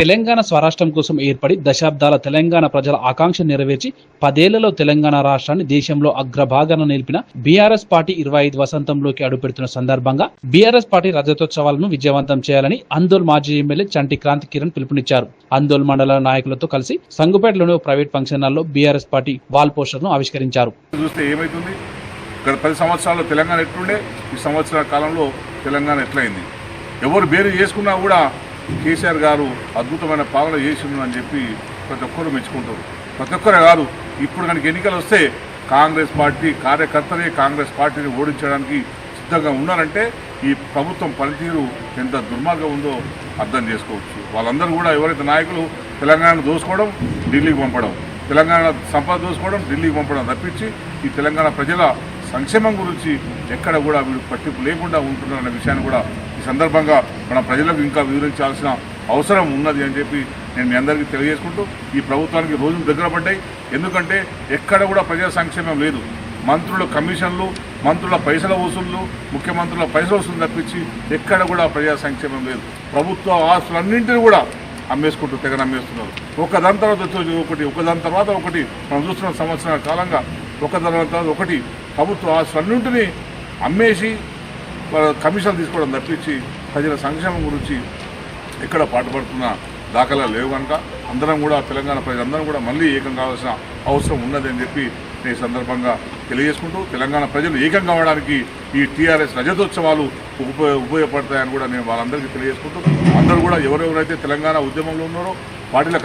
తెలంగాణ స్వరాష్ట్రం కోసం ఏర్పడి దశాబ్దాల తెలంగాణ ప్రజల ఆకాంక్ష నెరవేర్చి పదేళ్ళలో తెలంగాణ రాష్ట్రాన్ని దేశంలో అగ్రభాగాన నిలిపిన బీఆర్ఎస్ పార్టీ ఇరవై ఐదు వసంతంలోకి అడుగుపెడుతున్న సందర్భంగా బీఆర్ఎస్ పార్టీ రజతోత్సవాలను విజయవంతం చేయాలని అందోల్ మాజీ ఎమ్మెల్యే చంటి క్రాంతి కిరణ్ పిలుపునిచ్చారు. అందోల్ మండల నాయకులతో కలిసి సంగుపేటలోని ప్రైవేట్ ఫంక్షన్ హాల్లో బీఆర్ఎస్ పార్టీ వాల్ పోస్టర్ను ఆవిష్కరించారు. చూస్తే ఏమవుతుంది గత పది సంవత్సరాల్లో తెలంగాణ ఎట్లుండే? ఈ సంవత్సరాల కాలంలో తెలంగాణ ఎట్లయింది? ఎవరు బేరు చేసుకున్నా కూడా కేసీఆర్ గారు అద్భుతమైన పాలన చేసిండు అని చెప్పి ప్రతి ఒక్కరు మెచ్చుకుంటారు. ప్రతి ఒక్కరే కాదు ఇప్పుడు కనుక ఎన్నికలు వస్తే కాంగ్రెస్ పార్టీ కార్యకర్తలే కాంగ్రెస్ పార్టీని ఓడించడానికి సిద్ధంగా ఉన్నారంటే ఈ ప్రభుత్వం పనితీరు ఎంత దుర్మార్గం ఉందో అర్థం చేసుకోవచ్చు. వాళ్ళందరూ కూడా ఎవరైతే నాయకులు తెలంగాణ దోసుకోవడం ఢిల్లీకి పంపడం తెలంగాణ సంపద దోసుకోవడం ఢిల్లీకి పంపడం తప్పించి ఈ తెలంగాణ ప్రజల సంక్షేమం గురించి ఎక్కడ కూడా వీళ్ళు పట్టింపు లేకుండా ఉంటున్నారనే విషయాన్ని కూడా ఈ సందర్భంగా మన ప్రజలకు ఇంకా వివరించాల్సిన అవసరం ఉన్నది అని చెప్పి నేను మీ అందరికీ తెలియజేసుకుంటూ ఈ ప్రభుత్వానికి రోజులు దగ్గర పడ్డాయి. ఎందుకంటే ఎక్కడ కూడా ప్రజా సంక్షేమం లేదు. మంత్రుల కమిషన్లు మంత్రుల పైసల వసూళ్ళు ముఖ్యమంత్రుల పైసల వసూలు తప్పించి ఎక్కడ కూడా ప్రజా సంక్షేమం లేదు. ప్రభుత్వ ఆస్తులన్నింటినీ కూడా అమ్మేసుకుంటూ తెగ నమ్మేస్తున్నారు. ఒక దాని తర్వాత ఒకటి ఒక దాని తర్వాత ఒకటి. మనం చూస్తున్న సంవత్సరాల కాలంగా ఒకదాని తర్వాత ఒకటి. ప్రభుత్వ ఆస్తులన్నింటినీ అమ్మేసి కమిషన్ తీసుకోవడం తప్పించి ప్రజల సంక్షేమం గురించి ఎక్కడ పాటుపడుతున్న దాఖలా లేవు కనుక అందరం కూడా తెలంగాణ ప్రజలందరం కూడా మళ్ళీ ఏకం కావాల్సిన అవసరం ఉన్నది అని చెప్పి నేను ఈ సందర్భంగా తెలియజేసుకుంటూ తెలంగాణ ప్రజలు ఏకం కావడానికి ఈ టీఆర్ఎస్ రజతోత్సవాలు ఉపయోగ ఉపయోగపడతాయని కూడా నేను వాళ్ళందరికీ తెలియజేసుకుంటూ అందరూ కూడా ఎవరెవరైతే తెలంగాణ ఉద్యమంలో ఉన్నారో వాటిలో